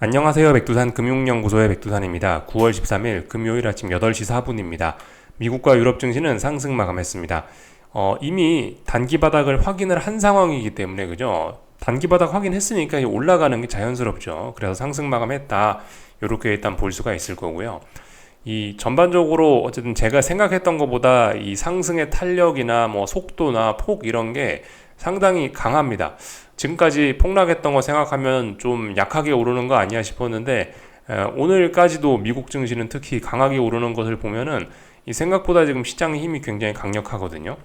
안녕하세요. 백두산 금융연구소의 백두산입니다. 9월 13일 금요일 아침 8시 4분입니다. 미국과 유럽 증시는 상승 마감했습니다. 어, 이미 단기 바닥을 확인을 한 상황이기 때문에 그죠? 단기 바닥 확인했으니까 올라가는 게 자연스럽죠. 그래서 상승 마감했다. 이렇게 일단 볼 수가 있을 거고요. 이 전반적으로 어쨌든 제가 생각했던 것보다 이 상승의 탄력이나 뭐 속도나 폭 이런 게 상당히 강합니다. 지금까지 폭락했던 거 생각하면 좀 약하게 오르는 거 아니야 싶었는데 오늘까지도 미국 증시는 특히 강하게 오르는 것을 보면은 이 생각보다 지금 시장의 힘이 굉장히 강력하거든요.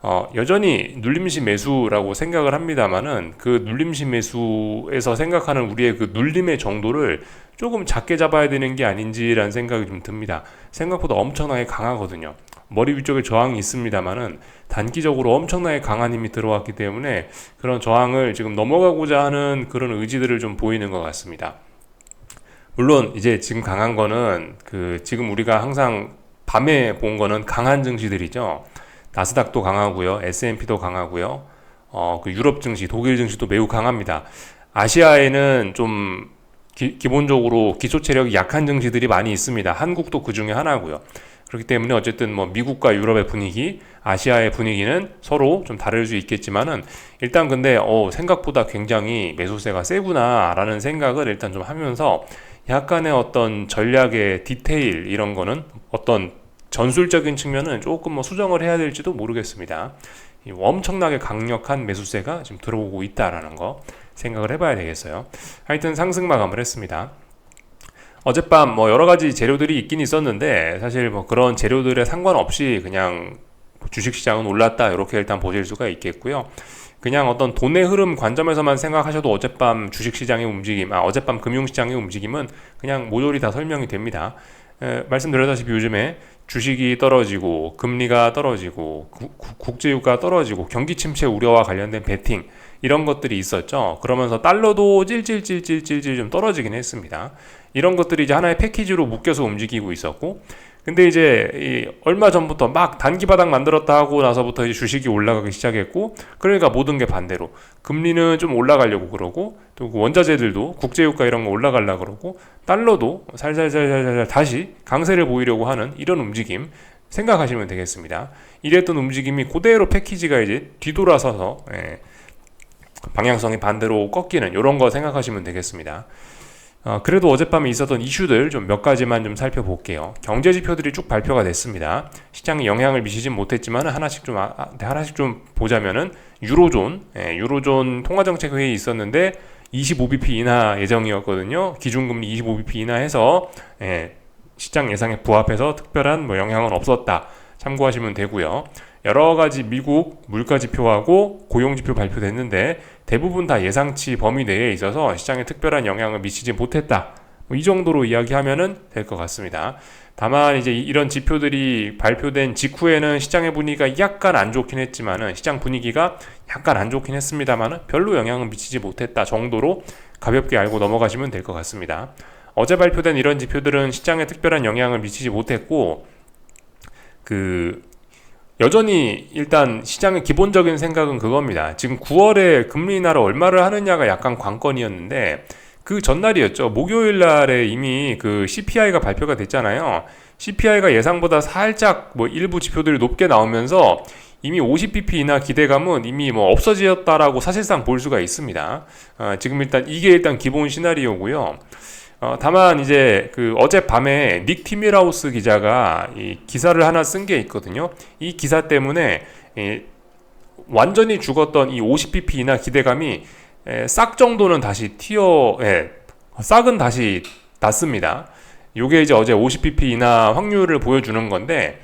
어, 여전히 눌림시 매수라고 생각을 합니다만은 그 눌림시 매수에서 생각하는 우리의 그 눌림의 정도를 조금 작게 잡아야 되는 게 아닌지라는 생각이 좀 듭니다. 생각보다 엄청나게 강하거든요. 머리 위쪽에 저항이 있습니다만은 단기적으로 엄청나게 강한 힘이 들어왔기 때문에 그런 저항을 지금 넘어가고자 하는 그런 의지들을 좀 보이는 것 같습니다. 물론 이제 지금 강한 거는 그 지금 우리가 항상 밤에 본 거는 강한 증시들이죠. 나스닥도 강하고요. S&P도 강하고요. 어, 그 유럽 증시, 독일 증시도 매우 강합니다. 아시아에는 좀 기, 본적으로 기초 체력이 약한 증시들이 많이 있습니다. 한국도 그 중에 하나고요. 그렇기 때문에 어쨌든 뭐 미국과 유럽의 분위기, 아시아의 분위기는 서로 좀 다를 수 있겠지만은 일단 근데 어 생각보다 굉장히 매수세가 세구나라는 생각을 일단 좀 하면서 약간의 어떤 전략의 디테일 이런 거는 어떤 전술적인 측면은 조금 뭐 수정을 해야 될지도 모르겠습니다. 엄청나게 강력한 매수세가 지금 들어오고 있다라는 거 생각을 해봐야 되겠어요. 하여튼 상승 마감을 했습니다. 어젯밤 뭐 여러 가지 재료들이 있긴 있었는데 사실 뭐 그런 재료들에 상관없이 그냥 주식 시장은 올랐다 이렇게 일단 보실 수가 있겠고요. 그냥 어떤 돈의 흐름 관점에서만 생각하셔도 어젯밤 주식 시장의 움직임, 아 어젯밤 금융 시장의 움직임은 그냥 모조리 다 설명이 됩니다. 에, 말씀드렸다시피 요즘에 주식이 떨어지고 금리가 떨어지고 구, 국제유가 떨어지고 경기 침체 우려와 관련된 베팅 이런 것들이 있었죠. 그러면서 달러도 찔찔찔찔찔찔 좀 떨어지긴 했습니다. 이런 것들이 이제 하나의 패키지로 묶여서 움직이고 있었고, 근데 이제 이 얼마 전부터 막 단기 바닥 만들었다 하고 나서부터 이제 주식이 올라가기 시작했고, 그러니까 모든 게 반대로 금리는 좀 올라가려고 그러고, 또그 원자재들도 국제유가 이런 거 올라가려 그러고, 달러도 살살살살살 다시 강세를 보이려고 하는 이런 움직임. 생각하시면 되겠습니다. 이랬던 움직임이 그대로 패키지가 이제 뒤돌아서서 예, 방향성이 반대로 꺾이는 이런 거 생각하시면 되겠습니다. 어, 그래도 어젯밤에 있었던 이슈들 좀 몇 가지만 좀 살펴볼게요. 경제 지표들이 쭉 발표가 됐습니다. 시장에 영향을 미치진 못했지만 하나씩 좀 아, 아, 하나씩 좀 보자면은 유로존, 예, 유로존 통화정책 회의 있었는데 25bp 인하 예정이었거든요. 기준금리 25bp 인하해서 예, 시장 예상에 부합해서 특별한 뭐 영향은 없었다. 참고하시면 되고요. 여러 가지 미국 물가 지표하고 고용 지표 발표됐는데 대부분 다 예상치 범위 내에 있어서 시장에 특별한 영향을 미치지 못했다. 뭐 이 정도로 이야기하면은 될 것 같습니다. 다만 이제 이런 지표들이 발표된 직후에는 시장의 분위기가 약간 안 좋긴 했지만은 시장 분위기가 약간 안 좋긴 했습니다만은 별로 영향을 미치지 못했다 정도로 가볍게 알고 넘어가시면 될 것 같습니다. 어제 발표된 이런 지표들은 시장에 특별한 영향을 미치지 못했고 그 여전히 일단 시장의 기본적인 생각은 그겁니다. 지금 9월에 금리 인하를 얼마를 하느냐가 약간 관건이었는데 그 전날이었죠. 목요일 날에 이미 그 CPI가 발표가 됐잖아요. CPI가 예상보다 살짝 뭐 일부 지표들이 높게 나오면서 이미 50bp 인하 기대감은 이미 뭐 없어졌다라고 사실상 볼 수가 있습니다. 어, 지금 일단 이게 일단 기본 시나리오고요. 어, 다만 이제 그 어젯밤에 닉 티미라우스 기자가 이 기사를 하나 쓴 게 있거든요. 이 기사 때문에 이 완전히 죽었던 이 50pp 이나 기대감이 에, 싹 정도는 다시 튀어 예, 싹은 다시 났습니다. 요게 이제 어제 50pp 이나 확률을 보여주는 건데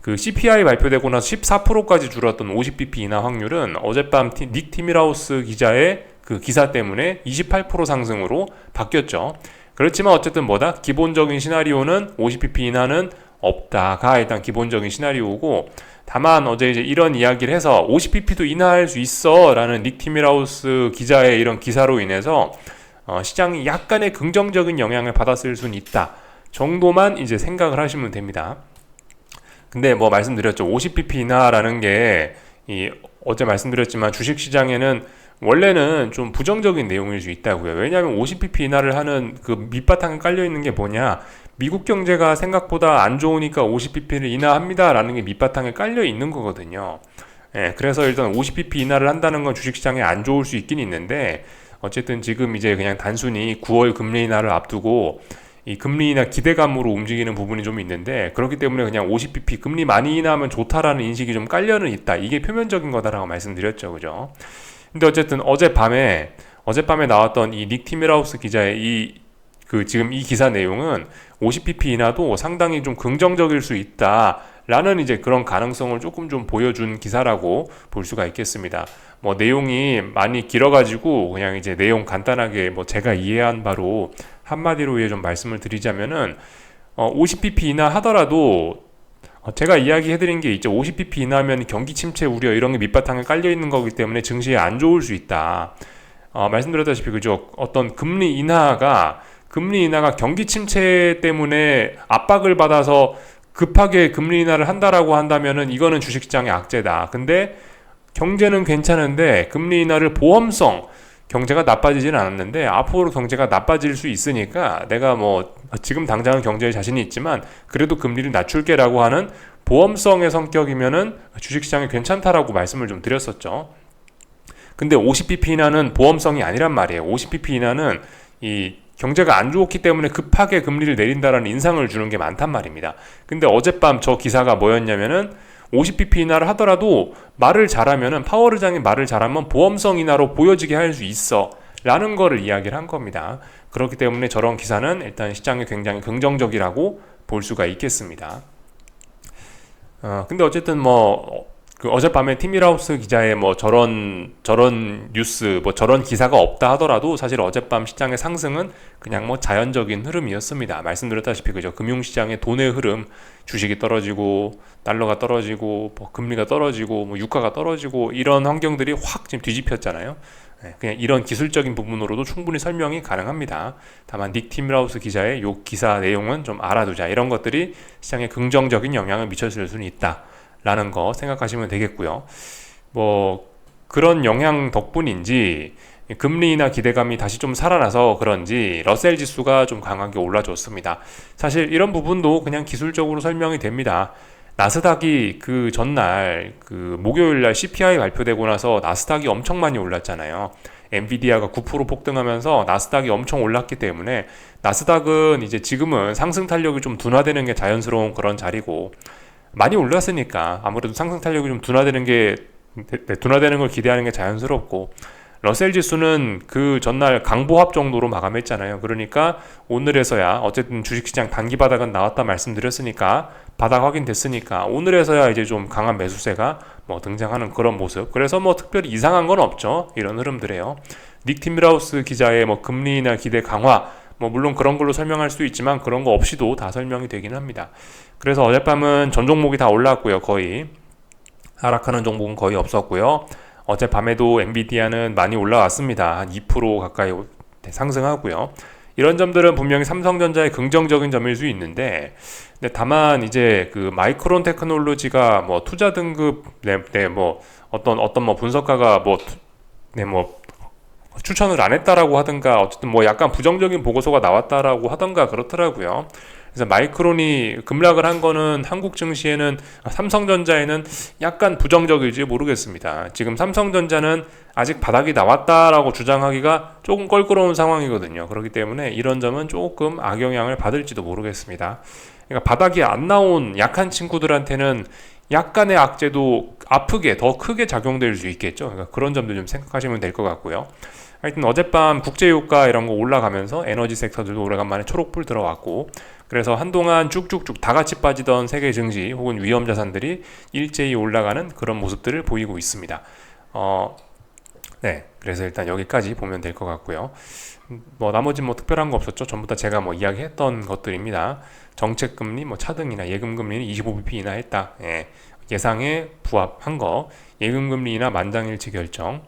그 CPI 발표되고 나서 14%까지 줄었던 50pp 이나 확률은 어젯밤 티, 닉 티미라우스 기자의 그 기사 때문에 28% 상승으로 바뀌었죠. 그렇지만 어쨌든 뭐다? 기본적인 시나리오는 50pp 이하는 없다가 일단 기본적인 시나리오고 다만 어제 이제 이런 이야기를 해서 50pp도 인하할 수 있어 라는 닉 티미라우스 기자의 이런 기사로 인해서 어, 시장이 약간의 긍정적인 영향을 받았을 수는 있다 정도만 이제 생각을 하시면 됩니다. 근데 뭐 말씀드렸죠. 50pp 인하라는 게 이 어제 말씀드렸지만 주식 시장에는 원래는 좀 부정적인 내용일 수 있다고요. 왜냐하면 50pp 인하를 하는 그 밑바탕에 깔려 있는 게 뭐냐? 미국 경제가 생각보다 안 좋으니까 50pp를 인하합니다라는 게 밑바탕에 깔려 있는 거거든요. 예, 그래서 일단 50pp 인하를 한다는 건 주식시장에 안 좋을 수 있긴 있는데 어쨌든 지금 이제 그냥 단순히 9월 금리 인하를 앞두고 이 금리 인하 기대감으로 움직이는 부분이 좀 있는데 그렇기 때문에 그냥 50bp 금리 많이 인하하면 좋다라는 인식이 좀 깔려는 있다. 이게 표면적인 거다라고 말씀드렸죠. 그죠? 근데 어쨌든 어젯밤에 어젯밤에 나왔던 이 닉 티밀하우스 기자의 이 그 지금 이 기사 내용은 50pp 인하도 상당히 좀 긍정적일 수 있다 라는 이제 그런 가능성을 조금 좀 보여준 기사라고 볼 수가 있겠습니다. 뭐 내용이 많이 길어가지고 그냥 이제 내용 간단하게 뭐 제가 이해한 바로 한마디로 좀 말씀을 드리자면은 어 50pp 이나 하더라도 어 제가 이야기해드린 게 있죠. 50pp 이나면 경기 침체 우려 이런 게 밑바탕에 깔려 있는 거기 때문에 증시에 안 좋을 수 있다. 어 말씀드렸다시피 그죠. 어떤 금리 인하가 금리 인하가 경기 침체 때문에 압박을 받아서 급하게 금리 인하를 한다라고 한다면은 이거는 주식시장의 악재다. 근데 경제는 괜찮은데 금리 인하를 보험성 경제가 나빠지지는 않았는데 앞으로 경제가 나빠질 수 있으니까 내가 뭐 지금 당장은 경제에 자신이 있지만 그래도 금리를 낮출게라고 하는 보험성의 성격이면은 주식시장이 괜찮다라고 말씀을 좀 드렸었죠. 근데 50bp 이하는 보험성이 아니란 말이에요. 50bp 이하는 이 경제가 안 좋기 때문에 급하게 금리를 내린다라는 인상을 주는 게 많단 말입니다. 근데 어젯밤 저 기사가 뭐였냐면은 50pp 인하를 하더라도 말을 잘하면은 파월 의장이 말을 잘하면 보험성 인하로 보여지게 할 수 있어. 라는 거를 이야기를 한 겁니다. 그렇기 때문에 저런 기사는 일단 시장에 굉장히 긍정적이라고 볼 수가 있겠습니다. 어, 근데 어쨌든 뭐 그 어젯밤에 티밀하우스 기자의 뭐 저런 저런 뉴스 뭐 저런 기사가 없다 하더라도 사실 어젯밤 시장의 상승은 그냥 뭐 자연적인 흐름이었습니다. 말씀드렸다시피 그죠 금융 시장의 돈의 흐름 주식이 떨어지고 달러가 떨어지고 뭐 금리가 떨어지고 뭐 유가가 떨어지고 이런 환경들이 확 지금 뒤집혔잖아요. 네, 그냥 이런 기술적인 부분으로도 충분히 설명이 가능합니다. 다만 닉 팀라우스 기자의 요 기사 내용은 좀 알아두자 이런 것들이 시장에 긍정적인 영향을 미쳤을 수는 있다. 라는 거 생각하시면 되겠고요. 뭐 그런 영향 덕분인지 금리나 기대감이 다시 좀 살아나서 그런지 러셀 지수가 좀 강하게 올라줬습니다. 사실 이런 부분도 그냥 기술적으로 설명이 됩니다. 나스닥이 그 전날 그 목요일 날 CPI 발표되고 나서 나스닥이 엄청 많이 올랐잖아요. 엔비디아가 9% 폭등하면서 나스닥이 엄청 올랐기 때문에 나스닥은 이제 지금은 상승 탄력이 좀 둔화되는 게 자연스러운 그런 자리고 많이 올랐으니까 아무래도 상승 탄력이 좀 둔화되는 게 네, 둔화되는 걸 기대하는 게 자연스럽고 러셀 지수는 그 전날 강보합 정도로 마감했잖아요. 그러니까 오늘에서야 어쨌든 주식시장 단기 바닥은 나왔다 말씀드렸으니까 바닥 확인됐으니까 오늘에서야 이제 좀 강한 매수세가 뭐 등장하는 그런 모습. 그래서 뭐 특별히 이상한 건 없죠. 이런 흐름들에요. 닉 팀브라우스 기자의 뭐 금리나 기대 강화 뭐 물론 그런 걸로 설명할 수 있지만 그런 거 없이도 다 설명이 되긴 합니다. 그래서 어젯밤은 전 종목이 다 올랐고요. 거의 하락하는 종목은 거의 없었고요. 어젯밤에도 엔비디아는 많이 올라왔습니다. 한 2% 가까이 상승하고요. 이런 점들은 분명히 삼성전자의 긍정적인 점일 수 있는데, 근데 다만 이제 그 마이크론 테크놀로지가 뭐 투자 등급 네, 네, 뭐 어떤 어떤 뭐 분석가가 뭐 네, 뭐 추천을 안 했다라고 하든가 어쨌든 뭐 약간 부정적인 보고서가 나왔다라고 하던가 그렇더라고요. 그래서 마이크론이 급락을 한 거는 한국 증시에는 삼성전자에는 약간 부정적일지 모르겠습니다. 지금 삼성전자는 아직 바닥이 나왔다라고 주장하기가 조금 껄끄러운 상황이거든요. 그렇기 때문에 이런 점은 조금 악영향을 받을지도 모르겠습니다. 그러니까 바닥이 안 나온 약한 친구들한테는 약간의 악재도 아프게 더 크게 작용될 수 있겠죠. 그러니까 그런 점도 좀 생각하시면 될 것 같고요. 하여튼 어젯밤 국제유가 이런 거 올라가면서 에너지 섹터들도 오래간만에 초록불 들어왔고 그래서 한동안 쭉쭉쭉 다 같이 빠지던 세계 증시 혹은 위험 자산들이 일제히 올라가는 그런 모습들을 보이고 있습니다. 어, 네. 그래서 일단 여기까지 보면 될 것 같고요. 뭐 나머지 뭐 특별한 거 없었죠. 전부 다 제가 뭐 이야기했던 것들입니다. 정책 금리, 뭐 차등이나 예금 금리는 25bp 인하했다. 예. 예상에 부합한 거. 예금 금리나 만장일치 결정.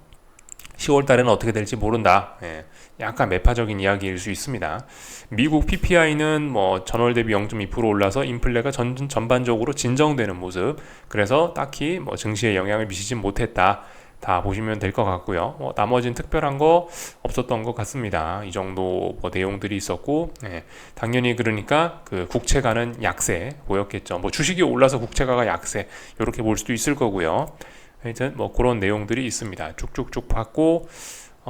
10월 달에는 어떻게 될지 모른다. 예, 약간 매파적인 이야기일 수 있습니다. 미국 PPI는 뭐 전월 대비 0.2% 올라서 인플레가 전, 전반적으로 진정되는 모습. 그래서 딱히 뭐 증시에 영향을 미치진 못했다. 다 보시면 될 것 같고요. 뭐 나머지는 특별한 거 없었던 것 같습니다. 이 정도 뭐 내용들이 있었고, 예, 당연히 그러니까 그 국채가는 약세 보였겠죠. 뭐 주식이 올라서 국채가가 약세 이렇게 볼 수도 있을 거고요. 하여튼 뭐 그런 내용들이 있습니다. 쭉쭉쭉 봤고.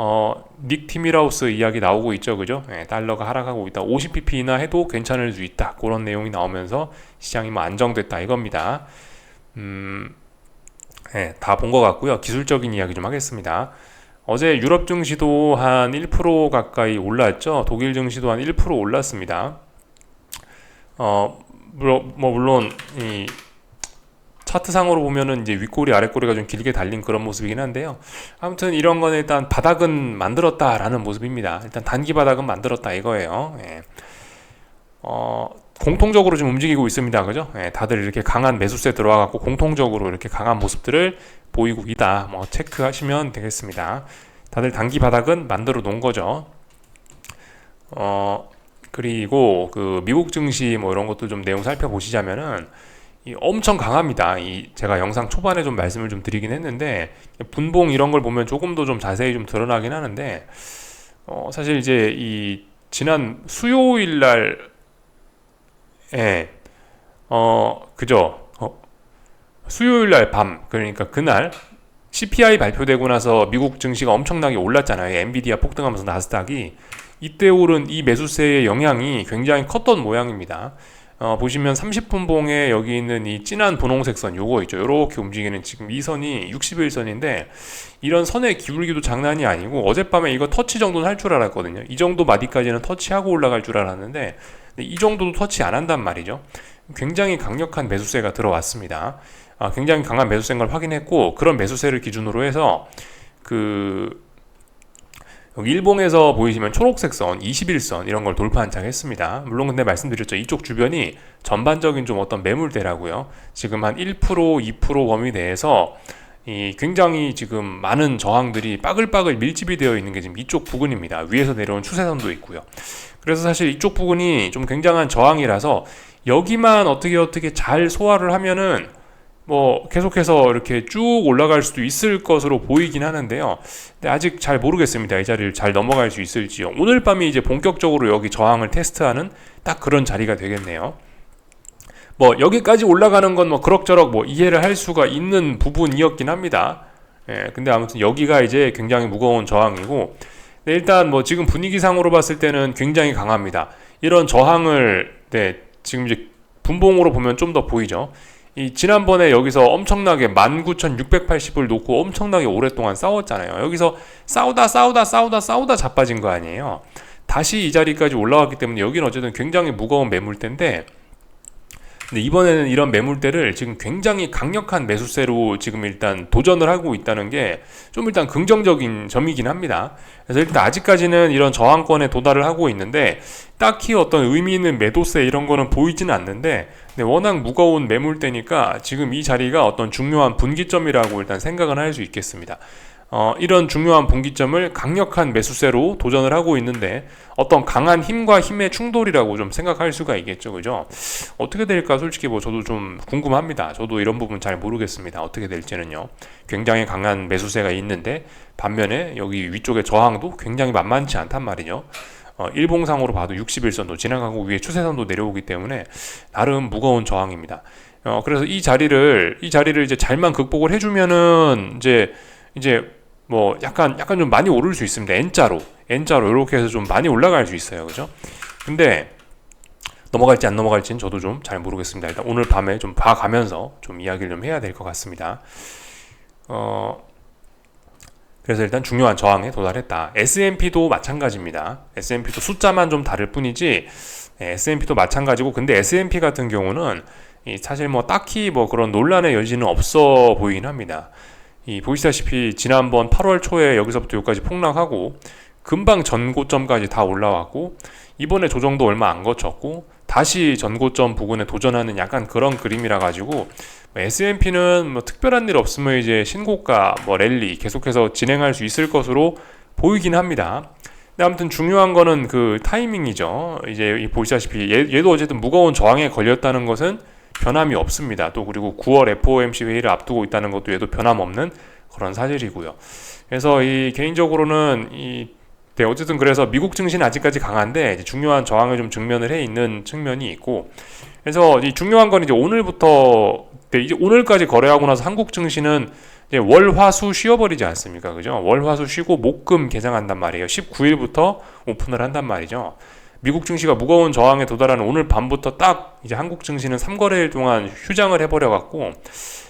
어, 닉 티미라우스 이야기 나오고 있죠, 그죠? 예, 달러가 하락하고 있다. 50pp나 해도 괜찮을 수 있다. 그런 내용이 나오면서 시장이 뭐 안정됐다 이겁니다. 음, 예, 다 본 것 같고요. 기술적인 이야기 좀 하겠습니다. 어제 유럽 증시도 한 1% 가까이 올랐죠. 독일 증시도 한 1% 올랐습니다. 어, 물론, 뭐 물론 이 차트상으로 보면은 이제 윗꼬리 아랫꼬리가 좀 길게 달린 그런 모습이긴 한데요. 아무튼 이런 거는 일단 바닥은 만들었다라는 모습입니다. 일단 단기 바닥은 만들었다 이거예요. 예. 어, 공통적으로 좀 움직이고 있습니다. 그죠? 예, 다들 이렇게 강한 매수세 들어와갖고 공통적으로 이렇게 강한 모습들을 보이고 있다. 뭐 체크하시면 되겠습니다. 다들 단기 바닥은 만들어 놓은 거죠. 어, 그리고 그 미국 증시 뭐 이런 것도 좀 내용 살펴보시자면은 이 엄청 강합니다. 이 제가 영상 초반에 좀 말씀을 좀 드리긴 했는데 분봉 이런 걸 보면 조금 더 좀 자세히 좀 드러나긴 하는데 어, 사실 이제 이 지난 수요일 날 예. 어, 그죠. 어, 수요일 날 밤, 그러니까 그날 CPI 발표되고 나서 미국 증시가 엄청나게 올랐잖아요. 엔비디아 폭등하면서 나스닥이 이때 오른 이 매수세의 영향이 굉장히 컸던 모양입니다. 어, 보시면 30분 봉에 여기 있는 이 진한 분홍색 선 요거 있죠. 요렇게 움직이는 지금 이 선이 60일선인데 이런 선의 기울기도 장난이 아니고 어젯밤에 이거 터치 정도는 할 줄 알았거든요. 이 정도 마디까지는 터치하고 올라갈 줄 알았는데 이 정도도 터치 안 한단 말이죠. 굉장히 강력한 매수세가 들어왔습니다. 아, 굉장히 강한 매수세인 걸 확인했고 그런 매수세를 기준으로 해서 그 여기 일봉에서 보이시면 초록색 선, 21선 이런 걸 돌파한 장 했습니다. 물론 근데 말씀드렸죠. 이쪽 주변이 전반적인 좀 어떤 매물대라고요. 지금 한 1%, 2% 범위 내에서 이 굉장히 지금 많은 저항들이 빠글빠글 밀집이 되어 있는 게 지금 이쪽 부근입니다. 위에서 내려온 추세선도 있고요. 그래서 사실 이쪽 부분이 좀 굉장한 저항이라서 여기만 어떻게 어떻게 잘 소화를 하면은 뭐 계속해서 이렇게 쭉 올라갈 수도 있을 것으로 보이긴 하는데요. 근데 아직 잘 모르겠습니다. 이 자리를 잘 넘어갈 수 있을지요. 오늘 밤이 이제 본격적으로 여기 저항을 테스트하는 딱 그런 자리가 되겠네요. 뭐 여기까지 올라가는 건 뭐 그럭저럭 뭐 이해를 할 수가 있는 부분이었긴 합니다. 예, 근데 아무튼 여기가 이제 굉장히 무거운 저항이고 네, 일단 뭐 지금 분위기상으로 봤을 때는 굉장히 강합니다. 이런 저항을 네, 지금 이제 분봉으로 보면 좀 더 보이죠. 이 지난번에 여기서 엄청나게 19,680을 놓고 엄청나게 오랫동안 싸웠잖아요. 여기서 싸우다 싸우다 싸우다 싸우다 자빠진 거 아니에요. 다시 이 자리까지 올라왔기 때문에 여기는 어쨌든 굉장히 무거운 매물대인데 근데 이번에는 이런 매물대를 지금 굉장히 강력한 매수세로 지금 일단 도전을 하고 있다는 게 좀 일단 긍정적인 점이긴 합니다. 그래서 일단 아직까지는 이런 저항권에 도달을 하고 있는데 딱히 어떤 의미 있는 매도세 이런 거는 보이지는 않는데 워낙 무거운 매물대니까 지금 이 자리가 어떤 중요한 분기점이라고 일단 생각은 할수 있겠습니다. 어, 이런 중요한 분기점을 강력한 매수세로 도전을 하고 있는데 어떤 강한 힘과 힘의 충돌이라고 좀 생각할 수가 있겠죠, 그죠? 어떻게 될까 솔직히 뭐 저도 좀 궁금합니다. 저도 이런 부분 잘 모르겠습니다. 어떻게 될지는요. 굉장히 강한 매수세가 있는데 반면에 여기 위쪽에 저항도 굉장히 만만치 않단 말이죠. 어, 일봉상으로 봐도 61선도 지나가고 위에 추세선도 내려오기 때문에 나름 무거운 저항입니다. 어, 그래서 이 자리를 이 자리를 이제 잘만 극복을 해주면은 이제 이제 뭐 약간 약간 좀 많이 오를 수 있습니다. N자로 N자로 이렇게 해서 좀 많이 올라갈 수 있어요. 그죠? 근데 넘어갈지 안 넘어갈지는 저도 좀 잘 모르겠습니다. 일단 오늘 밤에 좀 봐가면서 좀 이야기를 좀 해야 될 것 같습니다. 어, 그래서 일단 중요한 저항에 도달했다. S&P도 마찬가지입니다. S&P도 숫자만 좀 다를 뿐이지 네, S&P도 마찬가지고 근데 S&P 같은 경우는 사실 뭐 딱히 뭐 그런 논란의 여지는 없어 보이긴 합니다. 이 보시다시피 지난번 8월 초에 여기서부터 여기까지 폭락하고 금방 전고점까지 다 올라왔고 이번에 조정도 얼마 안 거쳤고 다시 전고점 부근에 도전하는 약간 그런 그림이라 가지고 뭐 S&P는 뭐 특별한 일 없으면 이제 신고가 뭐 랠리 계속해서 진행할 수 있을 것으로 보이긴 합니다. 근데 아무튼 중요한 거는 그 타이밍이죠. 이제 보시다시피 얘, 얘도 어쨌든 무거운 저항에 걸렸다는 것은 변함이 없습니다. 또 그리고 9월 FOMC 회의를 앞두고 있다는 것도 얘도 변함없는 그런 사실이고요. 그래서 이 개인적으로는 이 네, 어쨌든 그래서 미국 증시는 아직까지 강한데 중요한 저항을 좀 직면을 해 있는 측면이 있고 그래서 이 중요한 건 이제 오늘부터 네, 이제 오늘까지 거래하고 나서 한국 증시는 이제 월화수 쉬어버리지 않습니까? 그죠? 월화수 쉬고 목금 개장한단 말이에요. 19일부터 오픈을 한단 말이죠. 미국 증시가 무거운 저항에 도달하는 오늘 밤부터 딱 이제 한국 증시는 3거래일 동안 휴장을 해버려 갖고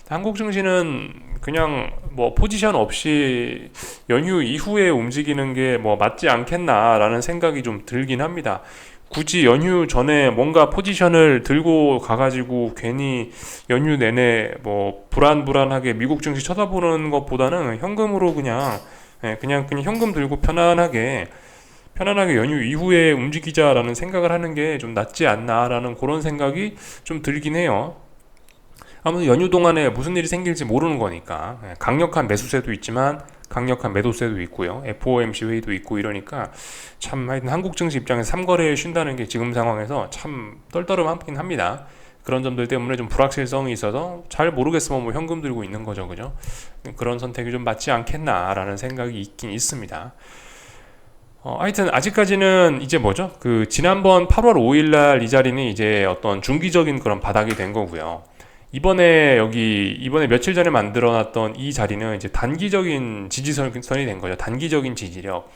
한국 증시는 그냥 뭐 포지션 없이 연휴 이후에 움직이는 게 뭐 맞지 않겠나라는 생각이 좀 들긴 합니다. 굳이 연휴 전에 뭔가 포지션을 들고 가가지고 괜히 연휴 내내 뭐 불안불안하게 미국 증시 쳐다보는 것보다는 현금으로 그냥 예, 그냥 그냥 현금 들고 편안하게 편안하게 연휴 이후에 움직이자라는 생각을 하는 게 좀 낫지 않나라는 그런 생각이 좀 들긴 해요. 아무튼 연휴 동안에 무슨 일이 생길지 모르는 거니까 예, 강력한 매수세도 있지만 강력한 매도세도 있고요. FOMC 회의도 있고 이러니까 참 하여튼 한국 증시 입장에서 3거래에 쉰다는 게 지금 상황에서 참 떨떠름하긴 합니다. 그런 점들 때문에 좀 불확실성이 있어서 잘 모르겠으면 뭐 현금 들고 있는 거죠. 그죠? 그런 선택이 좀 맞지 않겠나라는 생각이 있긴 있습니다. 어, 하여튼 아직까지는 이제 뭐죠? 그 지난번 8월 5일 날 이 자리는 이제 어떤 중기적인 그런 바닥이 된 거고요. 이번에 여기 이번에 며칠 전에 만들어 놨던 이 자리는 이제 단기적인 지지선이 된 거죠. 단기적인 지지력.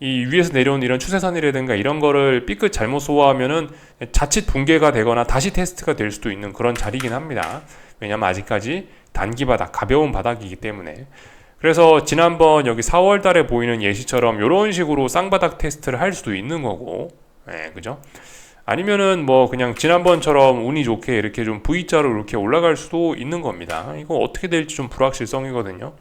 이 위에서 내려온 이런 추세선이라든가 이런 거를 삐끗 잘못 소화하면은 자칫 붕괴가 되거나 다시 테스트가 될 수도 있는 그런 자리긴 합니다. 왜냐면 아직까지 단기 바닥, 가벼운 바닥이기 때문에. 그래서 지난번 여기 4월 달에 보이는 예시처럼 이런 식으로 쌍바닥 테스트를 할 수도 있는 거고, 예, 그죠? 아니면은 뭐 그냥 지난번처럼 운이 좋게 이렇게 좀 V자로 이렇게 올라갈 수도 있는 겁니다. 이거 어떻게 될지 좀 불확실성이거든요.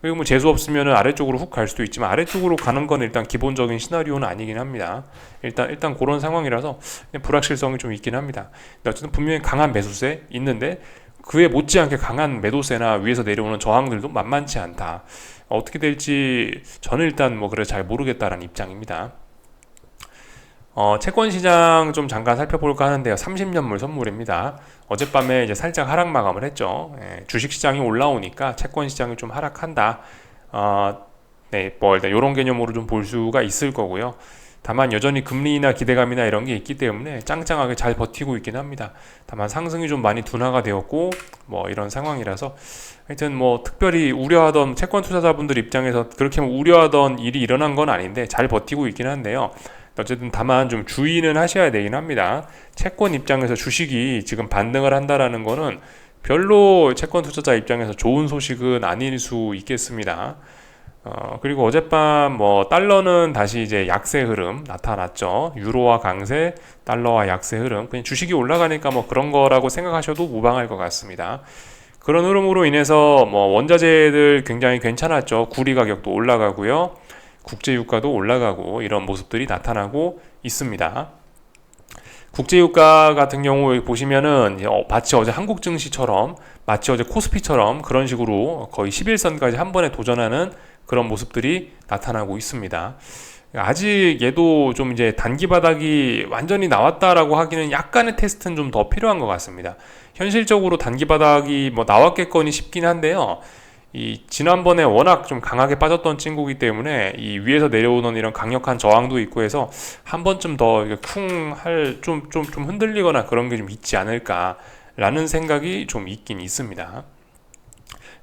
그리고 뭐 재수 없으면 아래쪽으로 훅 갈 수도 있지만 아래쪽으로 가는 건 일단 기본적인 시나리오는 아니긴 합니다. 일단 일단 그런 상황이라서 불확실성이 좀 있긴 합니다. 어쨌든 분명히 강한 매수세 있는데 그에 못지않게 강한 매도세나 위에서 내려오는 저항들도 만만치 않다. 어떻게 될지 저는 일단 뭐 그래 잘 모르겠다라는 입장입니다. 어, 채권 시장 좀 잠깐 살펴볼까 하는데요. 30년물 선물입니다. 어젯밤에 이제 살짝 하락 마감을 했죠. 예, 주식 시장이 올라오니까 채권 시장이 좀 하락한다. 어, 네, 뭐 일단 이런 개념으로 좀 볼 수가 있을 거고요. 다만 여전히 금리나 기대감이나 이런 게 있기 때문에 짱짱하게 잘 버티고 있긴 합니다. 다만 상승이 좀 많이 둔화가 되었고 뭐 이런 상황이라서 하여튼 뭐 특별히 우려하던 채권 투자자분들 입장에서 그렇게 우려하던 일이 일어난 건 아닌데 잘 버티고 있긴 한데요. 어쨌든 다만 좀 주의는 하셔야 되긴 합니다. 채권 입장에서 주식이 지금 반등을 한다라는 거는 별로 채권 투자자 입장에서 좋은 소식은 아닐 수 있겠습니다. 어, 그리고 어젯밤 뭐 달러는 다시 이제 약세 흐름 나타났죠. 유로와 강세, 달러와 약세 흐름. 그냥 주식이 올라가니까 뭐 그런 거라고 생각하셔도 무방할 것 같습니다. 그런 흐름으로 인해서 뭐 원자재들 굉장히 괜찮았죠. 구리 가격도 올라가고요. 국제 유가도 올라가고 이런 모습들이 나타나고 있습니다. 국제 유가 같은 경우 보시면은 어, 마치 어제 한국 증시처럼 마치 어제 코스피처럼 그런 식으로 거의 11선까지 한 번에 도전하는 그런 모습들이 나타나고 있습니다. 아직 얘도 좀 이제 단기 바닥이 완전히 나왔다라고 하기는 약간의 테스트는 좀 더 필요한 것 같습니다. 현실적으로 단기 바닥이 뭐 나왔겠거니 싶긴 한데요. 이 지난번에 워낙 좀 강하게 빠졌던 친구기 때문에 이 위에서 내려오는 이런 강력한 저항도 있고 해서 한 번쯤 더 쿵할 좀 좀 좀 흔들리거나 그런 게 좀 있지 않을까라는 생각이 좀 있긴 있습니다.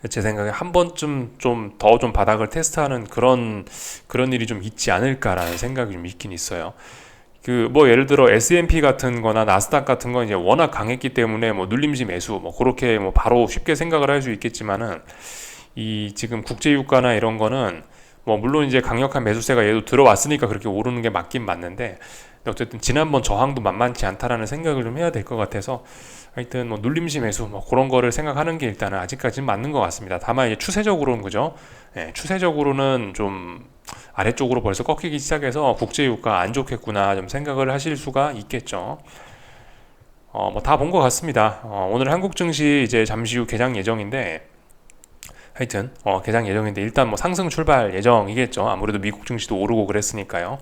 제 생각에 한 번쯤 좀 더좀 좀 바닥을 테스트하는 그런 그런 일이 좀 있지 않을까라는 생각이 좀 있긴 있어요. 그 뭐 예를 들어 S&P 같은 거나 나스닥 같은 건 이제 워낙 강했기 때문에 뭐 눌림지 매수 뭐 그렇게 뭐 바로 쉽게 생각을 할 수 있겠지만은 이 지금 국제 유가나 이런 거는 뭐 물론 이제 강력한 매수세가 얘도 들어왔으니까 그렇게 오르는 게 맞긴 맞는데 어쨌든 지난번 저항도 만만치 않다라는 생각을 좀 해야 될 것 같아서 하여튼 뭐 눌림시 매수 뭐 그런 거를 생각하는 게 일단은 아직까지는 맞는 것 같습니다. 다만 이제 추세적으로는 그죠? 예, 추세적으로는 좀 아래쪽으로 벌써 꺾이기 시작해서 국제유가 안 좋겠구나 좀 생각을 하실 수가 있겠죠. 어, 뭐 다 본 것 같습니다. 어, 오늘 한국 증시 이제 잠시 후 개장 예정인데 하여튼 어, 개장 예정인데 일단 뭐 상승 출발 예정이겠죠. 아무래도 미국 증시도 오르고 그랬으니까요.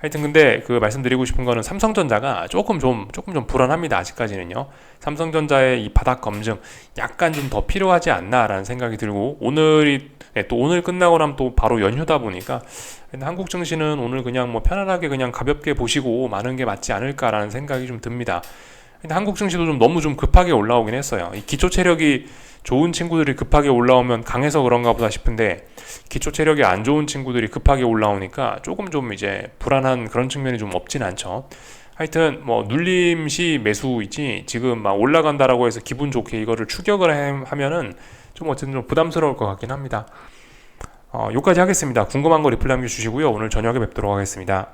하여튼 근데 그 말씀드리고 싶은 거는 삼성전자가 조금 좀 조금 좀 불안합니다. 아직까지는요. 삼성전자의 이 바닥 검증 약간 좀 더 필요하지 않나라는 생각이 들고 오늘이 네, 또 오늘 끝나고 나면 또 바로 연휴다 보니까 한국 증시는 오늘 그냥 뭐 편안하게 그냥 가볍게 보시고 마는 게 맞지 않을까라는 생각이 좀 듭니다. 근데 한국 증시도 좀 너무 좀 급하게 올라오긴 했어요. 이 기초 체력이 좋은 친구들이 급하게 올라오면 강해서 그런가 보다 싶은데 기초 체력이 안 좋은 친구들이 급하게 올라오니까 조금 좀 이제 불안한 그런 측면이 좀 없진 않죠. 하여튼 뭐 눌림시 매수이지 지금 막 올라간다라고 해서 기분 좋게 이거를 추격을 해- 하면은 좀 어쨌든 좀 부담스러울 것 같긴 합니다. 어, 여기까지 하겠습니다. 궁금한 거 리플 남겨주시고요. 오늘 저녁에 뵙도록 하겠습니다.